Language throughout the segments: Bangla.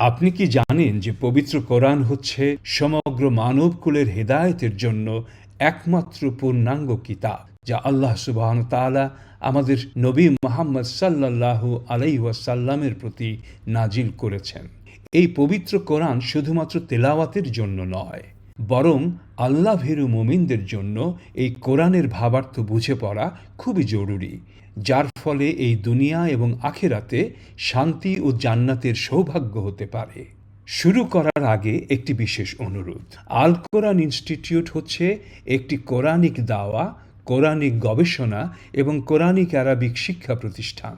আপনি কি জানেন যে পবিত্র কোরআন হচ্ছে সমগ্র মানবকুলের হেদায়তের জন্য একমাত্র পূর্ণাঙ্গ কিতাব, যা আল্লাহ সুবাহন তালা আমাদের নবী মোহাম্মদ সাল্লাল্লাহু আলাইসাল্লামের প্রতি নাজিল করেছেন। এই পবিত্র কোরআন শুধুমাত্র তেলাওয়াতের জন্য নয় বরং আল্লাহ ভীরু মুমিনদের জন্য এই কোরআনের ভাবার্থ বুঝে পড়া খুবই জরুরি, যার ফলে এই দুনিয়া এবং আখেরাতে শান্তি ও জান্নাতের সৌভাগ্য হতে পারে। শুরু করার আগে একটি বিশেষ অনুরোধ। আল কোরআন ইনস্টিটিউট হচ্ছে একটি কোরআনিক দাওয়া, কোরআনিক গবেষণা এবং কোরআনিক আরবিক শিক্ষা প্রতিষ্ঠান।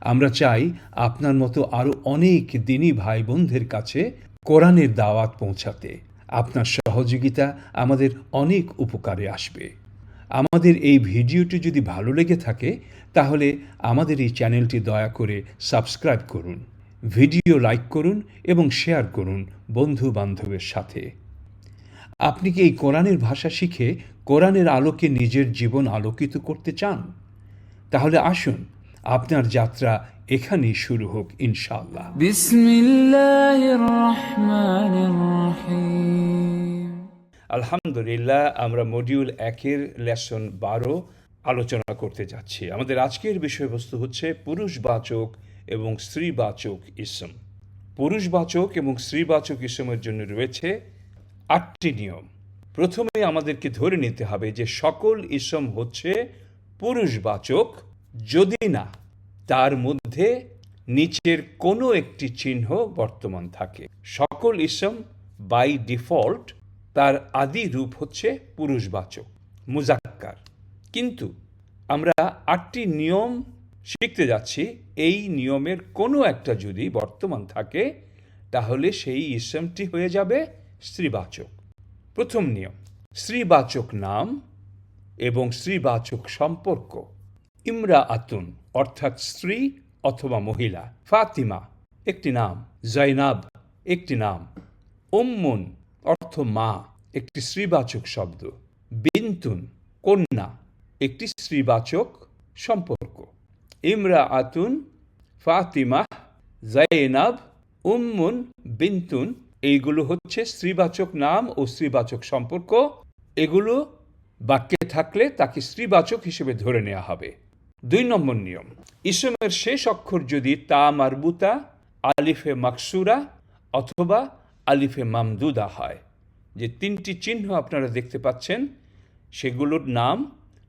আমরা চাই আপনার মতো আরও অনেক দিনী ভাই বোনদের কাছে কোরআনের দাওয়াত পৌঁছাতে। আপনার সহযোগিতা আমাদের অনেক উপকারে আসবে। আমাদের এই ভিডিওটি যদি ভালো লেগে থাকে, তাহলে আমাদের এই চ্যানেলটি দয়া করে সাবস্ক্রাইব করুন, ভিডিও লাইক করুন এবং শেয়ার করুন বন্ধু বান্ধবের সাথে। আপনি কি এই কোরআনের ভাষা শিখে কোরআনের আলোকে নিজের জীবন আলোকিত করতে চান? তাহলে আসুন আপনার যাত্রা এখানেই শুরু হোক ইনশাআল্লাহ। আলহামদুলিল্লাহ আমরা মডিউল একের লেসন বারো আলোচনা করতে যাচ্ছি। আমাদের আজকের বিষয়বস্তু হচ্ছে পুরুষবাচক এবং স্ত্রীবাচক ইসম। পুরুষবাচক এবং স্ত্রীবাচক ইসমের জন্য রয়েছে আটটি নিয়ম। প্রথমে আমাদেরকে ধরে নিতে হবে যে সকল ইসম হচ্ছে পুরুষবাচক যদি না তার মধ্যে নিচের কোনো একটি চিহ্ন বর্তমান থাকে। সকল ইসম বাই ডিফল্ট তার আদি রূপ হচ্ছে পুরুষবাচক, মুজাক্কার। কিন্তু আমরা আটটি নিয়ম শিখতে যাচ্ছি, এই নিয়মের কোনো একটা যদি বর্তমান থাকে, তাহলে সেই ইসমটি হয়ে যাবে স্ত্রীবাচক। প্রথম নিয়ম, স্ত্রীবাচক নাম এবং স্ত্রীবাচক সম্পর্ক। ইমরা আতুন অর্থাৎ স্ত্রী অথবা মহিলা। ফাতিমা, একটি নাম। জৈনাব একটি নাম। উম্মুন, অর্থ মা, একটি স্ত্রীবাচক শব্দ। বিন্তুন, কন্যা, একটি স্ত্রীবাচক সম্পর্ক। ইমরা আতুন ফাতিমা, জাইনাব, উম্মুন, বিন্তুন, এইগুলো হচ্ছে স্ত্রীবাচক নাম ও স্ত্রীবাচক সম্পর্ক। এগুলো বাক্যে থাকলে তাকে স্ত্রীবাচক হিসেবে ধরে নেওয়া হবে। দুই নম্বর নিয়ম। ইসমের শেষ অক্ষর যদি তা মারবুতা আলিফে মাকসুরা অথবা আলিফে মামদুদা হয়। যে তিনটি চিহ্ন আপনারা দেখতে পাচ্ছেন, সেগুলোর নাম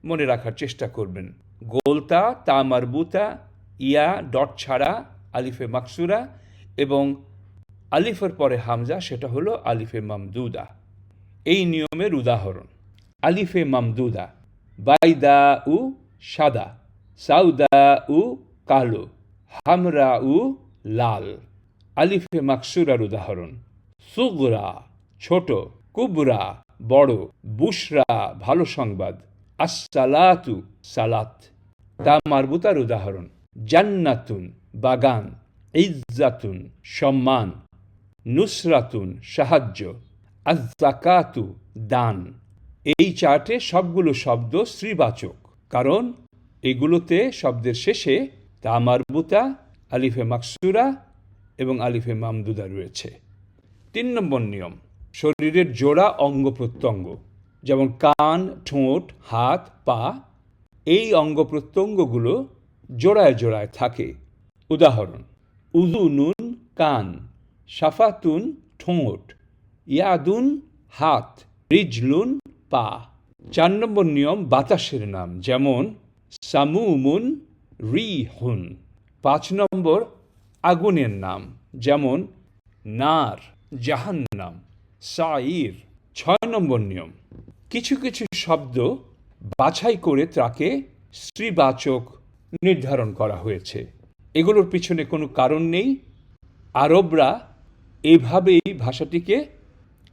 মনে রাখার চেষ্টা করবেন। গোলতা তা মারবুতা ইয়া, ডট ছাড়া, আলিফে মাকসুরা এবং আলিফের পরে হামজা, সেটা হলো আলিফে মামদুদা। এই নিয়মের উদাহরণ। আলিফে মামদুদা বাইদা উ সাদা। সাউদা উ কালো হামরা উ লাল। আলিফে মাকসুরার উদাহরণ। সুগরা ছোট, কুবরা বড়, বুশরা ভালো সংবাদ। আসসালাতু সালাত। তা মারবুতার উদাহরণ। জান্নাতুন বাগান, ইজ্জাতুন সম্মান। নুসরাতুন সাহায্য। আজাকাতু দান। এই চার্টে সবগুলো শব্দ স্ত্রীবাচক। কারণ এগুলোতে শব্দের শেষে তা মারবুতা আলিফে মাকসুরা এবং আলিফে মামদুদা রয়েছে। তিন নম্বর নিয়ম, শরীরের জোড়া অঙ্গ প্রত্যঙ্গ, যেমন কান, ঠোঁট, হাত, পা, এই অঙ্গ প্রত্যঙ্গগুলো জোড়ায় জোড়ায় থাকে। উদাহরণ উজুনুন কান সাফাতুন ঠোঁট, ইয়াদুন, হাত, রিজলুন, পা। চার নম্বর নিয়ম, বাতাসের নাম, যেমন সামুমুন রিহুন। পাঁচ নম্বর, আগুনের নাম, যেমন নার, জাহান্নাম সাইর ছয় নম্বর নিয়ম, কিছু কিছু শব্দ বাছাই করে তাকে স্ত্রীবাচক নির্ধারণ করা হয়েছে। এগুলোর পিছনে কোনো কারণ নেই। আরবরা এইভাবেই ভাষাটিকে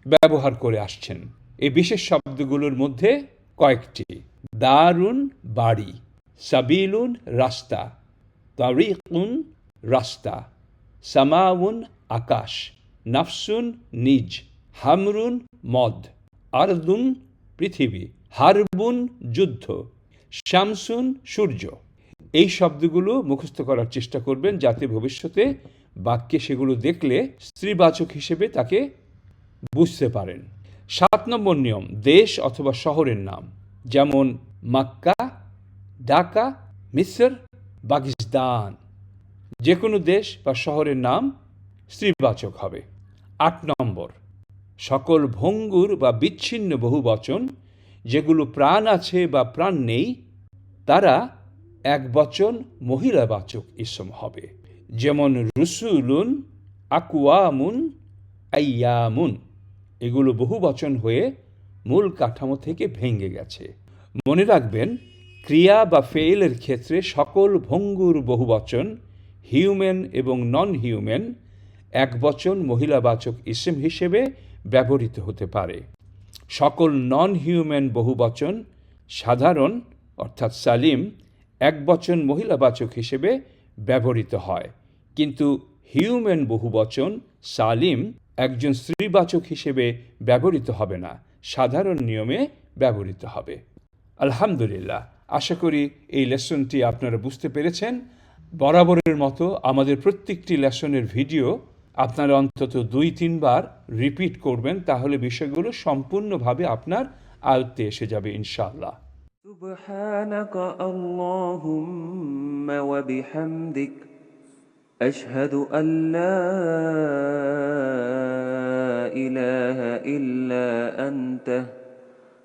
ব্যবহার করে আসছেন। এই বিশেষ শব্দগুলোর মধ্যে কয়েকটি। দারুণ বাড়ি। সাবিলুন রাস্তা তারিকুন রাস্তা সামাউন আকাশ নাফসুন নিজ হামরুন মদ আরদুন পৃথিবী হারবুন যুদ্ধ শামসুন সূর্য এই শব্দগুলো মুখস্থ করার চেষ্টা করবেন যাতে ভবিষ্যতে বাক্যে সেগুলো দেখলে স্ত্রীবাচক হিসেবে তাকে বুঝতে পারেন। সাত নম্বর নিয়ম, দেশ অথবা শহরের নাম, যেমন মাক্কা ঢাকা, মিসর, পাকিস্তান। যে কোনো দেশ বা শহরের নাম স্ত্রীবাচক হবে। আট নম্বর, সকল ভঙ্গুর বা বিচ্ছিন্ন বহুবচন যেগুলো প্রাণ আছে বা প্রাণ নেই, তারা এক বচন মহিলাবাচক ইসম হবে। যেমন রুসুলুন আকুয়ামুন আইয়ামুন। এগুলো বহু বচন হয়ে মূল কাঠামো থেকে ভেঙে গেছে। মনে রাখবেন ক্রিয়া বা ফেইলের ক্ষেত্রে সকল ভঙ্গুর বহুবচন, হিউম্যান এবং নন হিউম্যান এক বচন মহিলাবাচক ইসম হিসেবে ব্যবহৃত হতে পারে। সকল নন হিউম্যান বহুবচন সাধারণ, অর্থাৎ সালিম, এক বচন মহিলাবাচক হিসেবে ব্যবহৃত হয়। কিন্তু হিউম্যান বহুবচন সালিম একজন স্ত্রীবাচক হিসেবে ব্যবহৃত হবে না, সাধারণ নিয়মে ব্যবহৃত হবে। আলহামদুলিল্লাহ। আশা করি এই লেসনটি আপনারা বুঝতে পেরেছেন বরাবরের মতো আমাদের প্রত্যেকটি লেসনের ভিডিও আপনারা অন্তত দুই তিনবার রিপিট করবেন তাহলে বিষয়গুলো সম্পূর্ণভাবে আপনার আয়ত্তে এসে যাবে ইনশাআল্লাহ سبحانك اللهم وبحمدك أشهد أن لا إله إلا أنت أستغفرك وأتوب إليك